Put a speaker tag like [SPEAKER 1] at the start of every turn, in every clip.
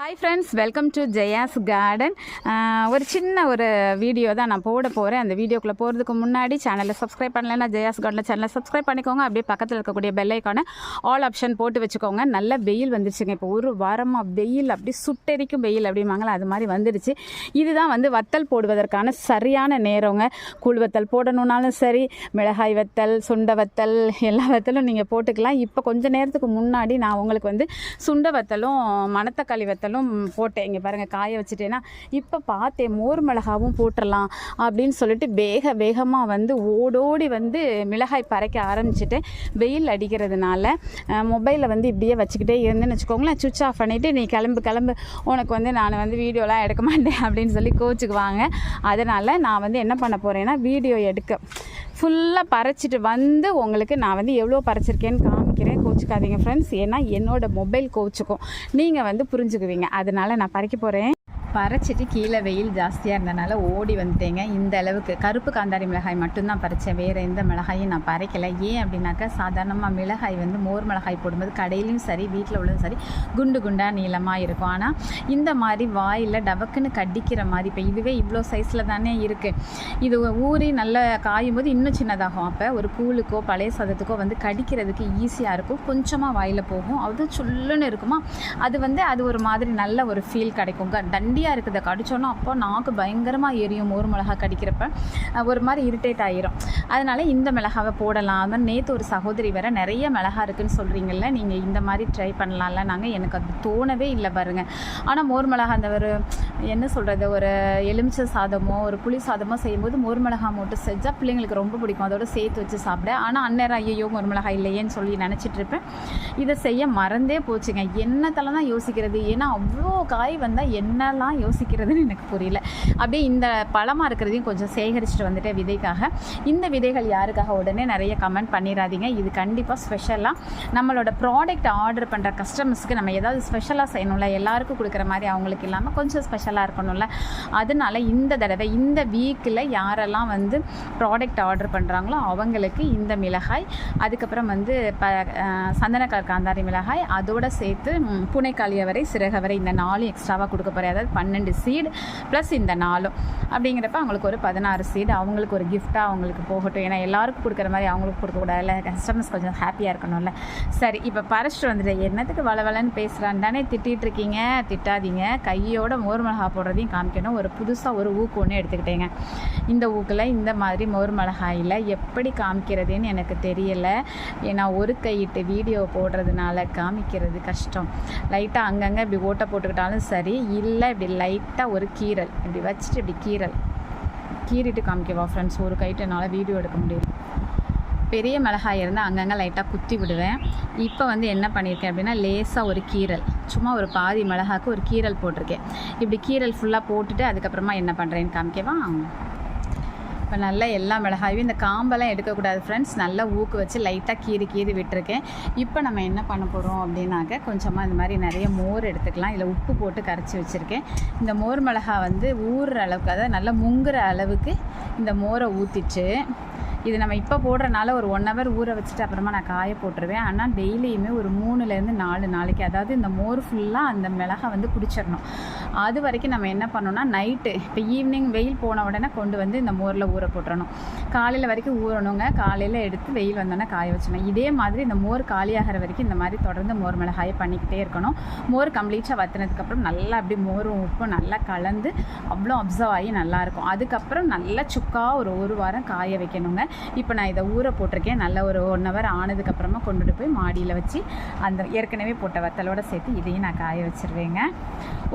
[SPEAKER 1] Hi friends welcome to Jaya's garden ஒரு சின்ன ஒரு வீடியோ தான் நான் போட போகிறேன் அந்த வீடியோக்குள்ளே போகிறதுக்கு முன்னாடி சேனலை சப்ஸ்கிரைப் பண்ணலைன்னா ஜெயாஸ் கார்டன் சேனலை சப்ஸ்கிரைப் பண்ணிக்கோங்க. அப்படியே பக்கத்தில் இருக்கக்கூடிய பெல்லைக்கான ஆல் ஆப்ஷன் போட்டு வச்சுக்கோங்க. நல்ல வெயில் வந்துருச்சுங்க. இப்போ ஒரு வாரமாக வெயில் அப்படி சுட்டெரிக்கும் வெயில் அப்படிம்பாங்களா அது மாதிரி வந்துடுச்சு இதுதான் வந்து வத்தல் போடுவதற்கான சரியான நேரங்க. கூழ் வத்தல் போடணுன்னாலும் சரி மிளகாய் வத்தல் சுண்ட வத்தல் எல்லா வத்தலும் நீங்கள் போட்டுக்கலாம். இப்போ கொஞ்ச நேரத்துக்கு முன்னாடி நான் உங்களுக்கு வந்து சுண்ட வத்தலும் மணத்தக்காளி வத்தலும் போட்டேன். இங்கே பாருங்கள் காய வச்சுட்டேன்னா இப்போ பார்த்தேன் மோர் மிளகாவும் போட்டுடலாம் அப்படின்னு சொல்லிட்டு வேக வேகமாக வந்து ஓடோடி வந்து மிளகாய் பறைக்க ஆரம்பிச்சிட்டேன். வெயில் அடிக்கிறதுனால மொபைலில் வந்து இப்படியே வச்சுக்கிட்டே இருந்தேன்னு வச்சுக்கோங்களேன். சுவிட்ச் ஆஃப் பண்ணிவிட்டு நீ கிளம்பு கிளம்பு உனக்கு வந்து நான் வந்து வீடியோலாம் எடுக்க மாட்டேன் அப்படின்னு சொல்லி கோச்சுக்குவாங்க. அதனால் நான் வந்து என்ன பண்ண போகிறேன்னா வீடியோ எடுக்க. ஃபுல்லாக பறைச்சிட்டு வந்து உங்களுக்கு நான் வந்து எவ்வளோ பறைச்சிருக்கேன்னு காமி கோச்சுக்காதீங்க ஃப்ரெண்ட்ஸ் ஏன்னா என்னோட மொபைல் கோச்சுக்கும் நீங்கள் வந்து புரிஞ்சுக்குவீங்க. அதனால நான் பறிக்க போகிறேன் பறிச்சிட்டு கீழே வெயில் ஜாஸ்தியாக இருந்தனால ஓடி வந்துட்டேங்க. இந்த அளவுக்கு கருப்பு காந்தாரி மிளகாய் மட்டும்தான் பறித்தேன் வேறு எந்த மிளகாயும் நான் பறைக்கலை. ஏன் அப்படின்னாக்கா சாதாரணமாக மிளகாய் வந்து மோர் மிளகாய் போடும்போது கடையிலையும் சரி வீட்டில் உள்ளதும் சரி குண்டு குண்டாக நீளமாக இருக்கும். ஆனால் இந்த மாதிரி வாயில் டபக்குன்னு கடிக்கிற மாதிரி இப்போ இதுவே இவ்வளோ சைஸில் தானே இருக்குது இது ஊறி நல்லா காயும் போது இன்னும் சின்னதாகும். அப்போ ஒரு கூழுக்கோ பழைய சாதத்துக்கோ வந்து கடிக்கிறதுக்கு ஈஸியாக இருக்கும். கொஞ்சமாக வாயில் போகும். அது சுல்லுன்னு இருக்குமா? அது வந்து அது ஒரு மாதிரி நல்ல ஒரு ஃபீல் கிடைக்கும் தண்டி தண்டியாக இருக்குது. கடிச்சோன்னா அப்போ நாக்கு பயங்கரமாக எரியும் ஒரு மிளகா கடிக்கிறப்ப. ஒரு மாதிரி இரிட்டேட் ஆகிரும் அதனால இந்த மிளகாவை போடலாம். அது மாதிரி நேற்று ஒரு சகோதரி வேற நிறைய மிளகா இருக்குன்னு சொல்கிறீங்கல்ல நீங்கள் இந்த மாதிரி ட்ரை பண்ணலாம்ல. நாங்கள் எனக்கு அது தோணவே இல்லை பாருங்கள் ஆனால் மோர் மிளகா அந்த ஒரு என்ன சொல்கிறது ஒரு எலுமிச்சை சாதமோ ஒரு புளி சாதமோ செய்யும்போது மோர் மூட்டு மட்டும் செஞ்சால் பிள்ளைங்களுக்கு ரொம்ப பிடிக்கும். அதோட சேர்த்து வச்சு சாப்பிட. ஆனால் அந்நேரம் ஐயோ மோர் மிளகாய் இல்லையேன்னு சொல்லி நினச்சிட்டு இருப்பேன். இதை செய்ய மறந்தே போச்சுங்க. என்னத்தெல்லாம் தான் யோசிக்கிறது? ஏன்னா அவ்வளோ காய் வந்தால் என்னெல்லாம் யோசிக்கிறதுன்னு எனக்கு புரியல. அப்படியே இந்த பழமாக இருக்கிறதையும் கொஞ்சம் சேகரிச்சுட்டு வந்துட்டேன் விதைக்காக. இந்த விதைகள் யாருக்காக? உடனே நிறைய கமெண்ட் பண்ணிடாதீங்க. இது கண்டிப்பாக ஸ்பெஷலாக நம்மளோட ப்ராடக்ட் ஆர்டர் பண்ணுற கஸ்டமர்ஸ்க்கு நம்ம ஏதாவது ஸ்பெஷலாக செய்யணும்ல? எல்லாருக்கும் கொடுக்குற மாதிரி அவங்களுக்கு இல்லாமல் கொஞ்சம் ஸ்பெஷல் ஸ்பெஷலாக இருக்கணும்ல. அதனால இந்த தடவை இந்த வீக்கில் யாரெல்லாம் வந்து ப்ராடக்ட் ஆர்டர் பண்ணுறாங்களோ அவங்களுக்கு இந்த மிளகாய் அதுக்கப்புறம் வந்து ப சந்தனக்கார் காந்தாரி மிளகாய் அதோட சேர்த்து புனைக்காளிய வரை சிறக வரை இந்த நாலும் எக்ஸ்ட்ராவாக கொடுக்க போகிறேன் அதாவது பன்னெண்டு சீடு ப்ளஸ் இந்த நாலும். அப்படிங்கிறப்ப அவங்களுக்கு ஒரு பதினாறு சீடு அவங்களுக்கு ஒரு கிஃப்டாக அவங்களுக்கு போகட்டும். ஏன்னா எல்லாருக்கும் கொடுக்குற மாதிரி அவங்களுக்கு கொடுக்கக்கூடாதுல்ல. கஸ்டமர்ஸ் கொஞ்சம் ஹாப்பியாக இருக்கணும்ல. சரி இப்போ பறிச்சிட்டு வந்துட்டு என்னத்துக்கு வளவலன்னு பேசுகிறான்னு தானே திட்டிகிட்டு இருக்கீங்க. திட்டாதீங்க. கையோட மோர் மிளகா போடுறதையும் காமிக்கணும். ஒரு புதுசாக ஒரு ஊக்கு ஒன்று எடுத்துக்கிட்டேங்க. இந்த ஊக்கில் இந்த மாதிரி மோர் மிளகாயில் எப்படி காமிக்கிறதுன்னு எனக்கு தெரியலை. ஏன்னா ஒரு கையிட்டு வீடியோ போடுறதுனால காமிக்கிறது கஷ்டம். லைட்டாக அங்கங்கே இப்படி ஓட்டை போட்டுக்கிட்டாலும் சரி இல்லை இப்படி லைட்டாக ஒரு கீரல் இப்படி வச்சுட்டு இப்படி கீரல் கீறிட்டு காமிக்கவா ஃப்ரெண்ட்ஸ் ஒரு கைட்டு என்னால் வீடியோ எடுக்க முடியல. பெரிய மிளகாய் இருந்தால் அங்கங்கே லைட்டாக குத்தி விடுவேன். இப்போ வந்து என்ன பண்ணியிருக்கேன் அப்படின்னா லேசாக ஒரு கீரல். சும்மா ஒரு பாதி மிளகாக்கு ஒரு கீரல் போட்டிருக்கேன். இப்படி கீரல் ஃபுல்லாக போட்டுட்டு அதுக்கப்புறமா என்ன பண்ணுறேன்னு காமிக்கவா? இப்போ நல்லா எல்லா மிளகாயும் இந்த காம்பெல்லாம் எடுக்கக்கூடாது ஃப்ரெண்ட்ஸ் நல்லா ஊக்கு வச்சு லைட்டாக கீறி கீறி விட்டுருக்கேன். இப்போ நம்ம என்ன பண்ண போகிறோம் அப்படின்னாக்க கொஞ்சமாக இந்த மாதிரி நிறைய மோர் எடுத்துக்கலாம். இதில் உப்பு போட்டு கரைச்சி வச்சுருக்கேன். இந்த மோர் மிளகா வந்து ஊறுற அளவுக்கு அதாவது நல்லா முங்குற அளவுக்கு இந்த மோரை ஊற்றிச்சு இது நம்ம இப்போ போடுறனால ஒரு ஒன் ஹவர் ஊற வச்சுட்டு அப்புறமா நான் காய போட்டுருவேன். ஆனால் டெய்லியுமே ஒரு மூணுலேருந்து நாலு நாளைக்கு அதாவது இந்த மோர் ஃபுல்லாக அந்த மிளகா வந்து குடிச்சிடணும் அது வரைக்கும் நம்ம என்ன பண்ணோம்னா நைட்டு இப்போ ஈவினிங் வெயில் போன உடனே கொண்டு வந்து இந்த மோரில் ஊற போட்டுறணும். காலையில் வரைக்கும் ஊறணுங்க. காலையில் எடுத்து வெயில் வந்தோன்னே காய வச்சிடணும். இதே மாதிரி இந்த மோர் காலியாகிற வரைக்கும் இந்த மாதிரி தொடர்ந்து மோர் மிளகாயை பண்ணிக்கிட்டே இருக்கணும். மோர் கம்ப்ளீட்டாக வத்தினதுக்கப்புறம் நல்லா அப்படியே மோரும் உப்பும் நல்லா கலந்து அவ்வளோ அப்சர்வ் ஆகி நல்லாயிருக்கும் அதுக்கப்புறம் நல்லா சுக்கா ஒரு ஒரு வாரம் காய வைக்கணுங்க. இப்போ நான் இதை ஊற போட்டிருக்கேன். நல்ல ஒரு ஒன் ஹவர் ஆனதுக்கப்புறமா கொண்டுட்டு போய் மாடியில் வச்சு அந்த ஏற்கனவே போட்ட வத்தலோடு சேர்த்து இதையும் நான் காய வச்சுருவேங்க.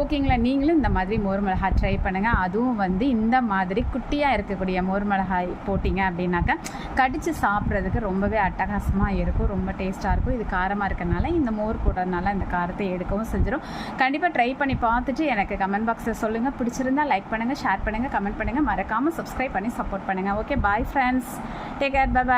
[SPEAKER 1] ஓகேங்களா? நீங்களும் இந்த மாதிரி மோர் மிளகாய் ட்ரை பண்ணுங்கள் அதுவும் வந்து இந்த மாதிரி குட்டியாக இருக்கக்கூடிய மோர் மிளகாய் போட்டிங்க அப்படின்னாக்கா கடித்து சாப்பிட்றதுக்கு ரொம்பவே அட்டகாசமாக இருக்கும். ரொம்ப டேஸ்ட்டாக இருக்கும். இது காரமாக இருக்கனால இந்த மோர் போடுறதுனால இந்த காரத்தை எடுக்கவும் செஞ்சிடும் கண்டிப்பாக ட்ரை பண்ணி பார்த்துட்டு எனக்கு கமெண்ட் பாக்ஸில் சொல்லுங்கள் பிடிச்சிருந்தா லைக் பண்ணுங்கள் ஷேர் பண்ணுங்கள் கமெண்ட் பண்ணுங்கள் மறக்காமல் சப்ஸ்கிரைப் பண்ணி சப்போர்ட் பண்ணுங்கள் okay bye friends take care bye